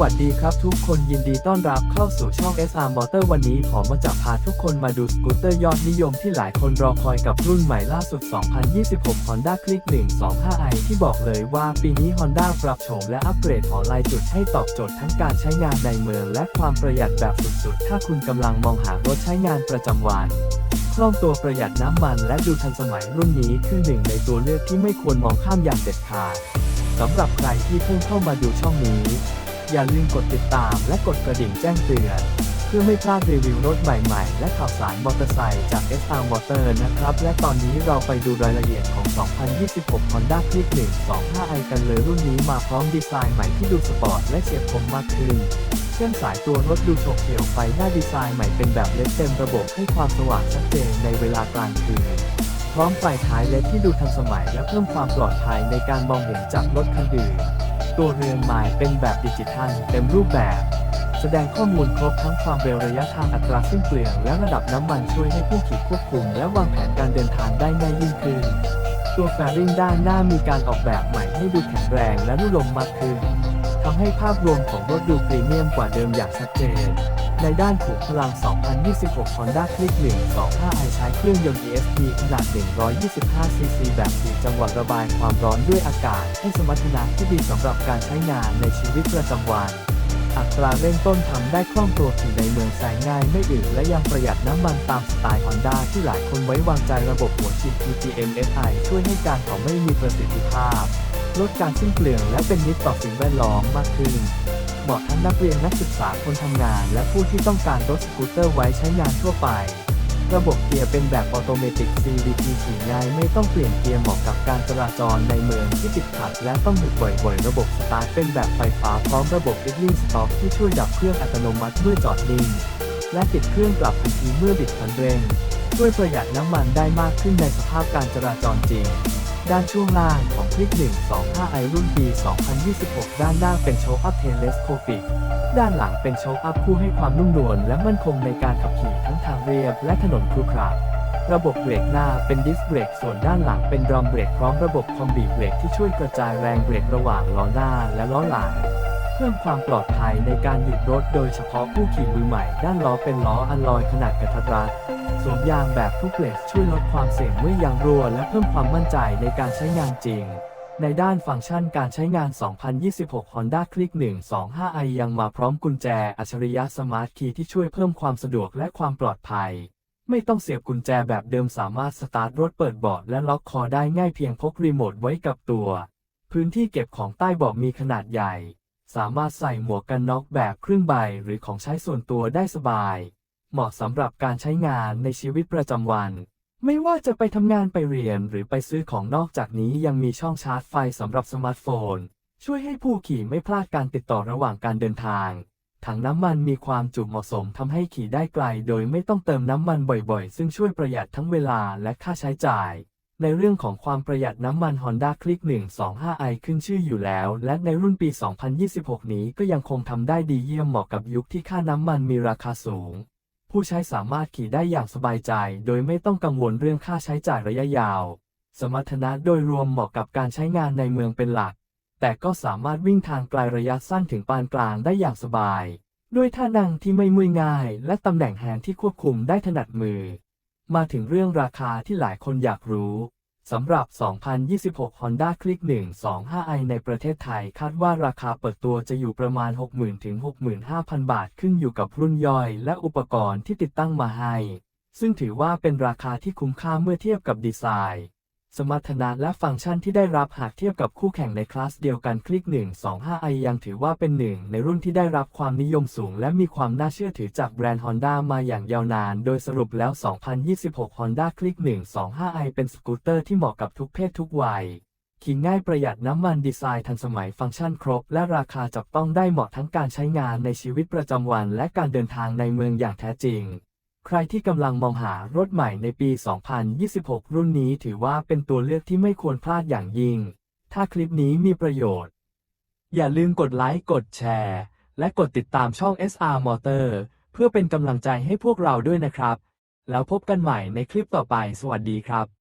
วัสดีครับทุกคนยินดีต้อนรับเข้าสู่ช่อง SR Motor วันนี้ผมมาจะพาทุกคนมาดูสกูตเตอร์ยอดนิยมที่หลายคนรอคอยกับรุ่นใหม่ล่าสุด 2026 Honda Click 125i ที่บอกเลยว่าปีนี้ Honda ปรับโฉมและอัปเกรดหอลายจุดให้ตอบโจทย์ทั้งการใช้งานในเมืองและความประหยัดแบบสุดๆ ถ้าคุณกำลังมองหารถใช้งานประจำวันคล่องตัวประหยัดน้ำมันและดูทันสมัยรุ่นนี้คือหนึ่งในตัวเลือกที่ไม่ควรมองข้ามอย่างเด็ดขาดสำหรับใครที่เพิ่งเข้ามาดูช่องนี้ อย่าลืมกดติดตามและกดกระดิ่งแจ้งเตือน เพื่อไม่พลาดรีวิวรถใหม่ๆ และข่าวสารมอเตอร์ไซค์จาก SR Motor นะครับ และตอนนี้เราไปดูรายละเอียดของ 2026 Honda Click 125i กันเลยรุ่นนี้มาพร้อมดีไซน์ใหม่ที่ดูสปอร์ตและเฉียบคมมากขึ้นเส้นสายตัวรถดูโฉบเฉี่ยวไฟหน้าดีไซน์ใหม่เป็นแบบเล็ดเต็มระบบให้ความสว่างชัดเจนในเวลากลางคืน พร้อมไฟท้ายเล็ดที่ดูทันสมัยและเพิ่มความปลอดภัยในการมองเห็นจากรถคันอื่น ตัวเรือนไม้เป็นแบบดิจิทัลเต็มรูปแบบ แสดงข้อมูลครบทั้งความเร็วระยะทางอัตราสิ้นเปลืองและระดับน้ำมันช่วยให้ผู้ขี่ควบคุม และวางแผนการเดินทางได้ง่ายยิ่งขึ้น ตัวแฟริ่งด้านหน้ามีการออกแบบใหม่ให้ดูแข็งแรงและรุ่ลมมากขึ้นทำให้ภาพรวมของรถดูพรีเมียมกว่าเดิมอย่างชัดเจน ในด้านขุมพลัง 2026 Honda Click 125i ใช้เครื่องยนต์ ESP ขนาด 125cc แบบ4จังหวะระบายความร้อนด้วยอากาศ ให้สมรรถนะที่ดีสำหรับการใช้งานในชีวิตประจำวัน อัตราเร่งต้นทำได้คล่องตัวขี่ในเมืองแสงง่ายไม่อึดและยังประหยัดน้ำมันตามสไตล์ Honda ที่หลายคนไว้วางใจระบบหัวฉีด PGM SI ช่วยให้การเผาไม่มีประสิทธิภาพ ลดการสิ้นเปลืองและเป็นมิตรต่อสิ่งแวดล้อมมากขึ้น เหมาะทั้งนักเรียนนักศึกษาคนทำงาน และผู้ที่ต้องการรถสกูตเตอร์ไว้ใช้งานทั่วไป ระบบเกียร์เป็นแบบออโตเมติก CVT ขี่ง่ายไม่ต้องเปลี่ยนเกียร์เหมาะกับการจราจรในเมืองที่ติดขัด และต้องหยุดบ่อยๆ ระบบสตาร์ทเป็นแบบไฟฟ้าพร้อมระบบ idling stop ที่ช่วยดับเครื่องอัตโนมัติเมื่อจอดนิ่งและติดเครื่องกลับทันทีเมื่อบิดคันเร่งช่วยประหยัดน้ำมันได้มากขึ้นในสภาพการจราจรจริง ด้านช่วงล่างของคลิก 125i รุ่นปี 2026 ด้านหน้าเป็นโชคอัพเทเลสโคปิก ด้านหลังเป็นโชคอัพผู้ให้ความนุ่มนวลและมั่นคงในการขับขี่ทั้งทางเรียบและถนนครุขระระบบเบรกหน้าเป็นดิสเบรกส่วนด้านหลังเป็นดรอมเบรกพร้อมระบบคอมบีเบรกที่ช่วยกระจายแรงเบรกระหว่างล้อหน้าและล้อหลัง พิ่มความปลอดภัยในการหยุดรถโดยเฉพาะผู้ขี่มือใหม่ ด้านล้อเป็นล้ออัลลอยขนาดกระทัดรัดสวมยางแบบทุกเลสช่วยลดความเสี่ยงเมื่อยางรั่วและเพิ่มความมั่นใจในการใช้งานจริง ในด้านฟังก์ชันการใช้งาน 2026 Honda Click 125i ยังมาพร้อมกุญแจอัจฉริยะสมาร์ทคีย์ที่ช่วยเพิ่มความสะดวกและความปลอดภัย ไม่ต้องเสียบกุญแจแบบเดิมสามารถสตาร์ทรถเปิดเบาะและล็อกคอได้ง่ายเพียงพกรีโมทไว้กับตัว พื้นที่เก็บของใต้เบาะมีขนาดใหญ่ สามารถใส่หมวกกันน็อกแบบครึ่งใบหรือของใช้ส่วนตัวได้สบาย เหมาะสำหรับการใช้งานในชีวิตประจำวัน ไม่ว่าจะไปทำงานไปเรียนหรือไปซื้อของนอกจากนี้ยังมีช่องชาร์จไฟสำหรับสมาร์ทโฟน ช่วยให้ผู้ขี่ไม่พลาดการติดต่อระหว่างการเดินทาง ถังน้ำมันมีความจุเหมาะสมทำให้ขี่ได้ไกล โดยไม่ต้องเติมน้ำมันบ่อยๆ ซึ่งช่วยประหยัดทั้งเวลาและค่าใช้จ่าย ในเรื่องของความประหยัดน้ำมัน Honda Click 125i ขึ้นชื่ออยู่แล้ว และในรุ่นปี 2026 นี้ก็ยังคงทำได้ดีเยี่ยมเหมาะกับยุคที่ค่าน้ำมันมีราคาสูง ผู้ใช้สามารถขี่ได้อย่างสบายใจ โดยไม่ต้องกังวลเรื่องค่าใช้จ่ายระยะยาว สมรรถนะโดยรวมเหมาะกับการใช้งานในเมืองเป็นหลัก แต่ก็สามารถวิ่งทางไกลระยะสั้นถึงปานกลางได้อย่างสบาย ด้วยท่านั่งที่ไม่มุ่ยง่าย และตำแหน่งแฮนด์ที่ควบคุมได้ถนัดมือ มาถึงเรื่องราคาที่หลายคนอยากรู้สำหรับ 2026 Honda Click 125i ในประเทศไทยคาดว่าราคาเปิดตัวจะอยู่ประมาณ 60,000 ถึง 65,000 บาทขึ้นอยู่กับรุ่นย่อยและอุปกรณ์ที่ติดตั้งมาให้ ซึ่งถือว่าเป็นราคาที่คุ้มค่าเมื่อเทียบกับดีไซน์ สมรรถนะและฟังก์ชันที่ได้รับหากเทียบกับคู่แข่งในคลาสเดียวกันคลิก 125i ยังถือว่าเป็นหนึ่งในรุ่นที่ได้รับความนิยมสูง และมีความน่าเชื่อถือจากแบรนด์ Honda มาอย่างยาวนาน โดยสรุปแล้ว 2026 Honda Click 125i เป็นสกูตเตอร์ที่เหมาะกับทุกเพศทุกวัยขี่ง่ายประหยัดน้ำมันดีไซน์ทันสมัยฟังก์ชันครบ และราคาจับต้องได้เหมาะทั้งการใช้งานในชีวิตประจำวัน และการเดินทางในเมืองอย่างแท้จริง ใครที่กำลังมองหารถใหม่ในปี 2026 รุ่นนี้ถือว่าเป็นตัวเลือกที่ไม่ควรพลาดอย่างยิ่ง ถ้าคลิปนี้มีประโยชน์ อย่าลืมกดไลค์ กดแชร์ และกดติดตามช่อง SR Motor เพื่อเป็นกำลังใจให้พวกเราด้วยนะครับ แล้วพบกันใหม่ในคลิปต่อไป สวัสดีครับ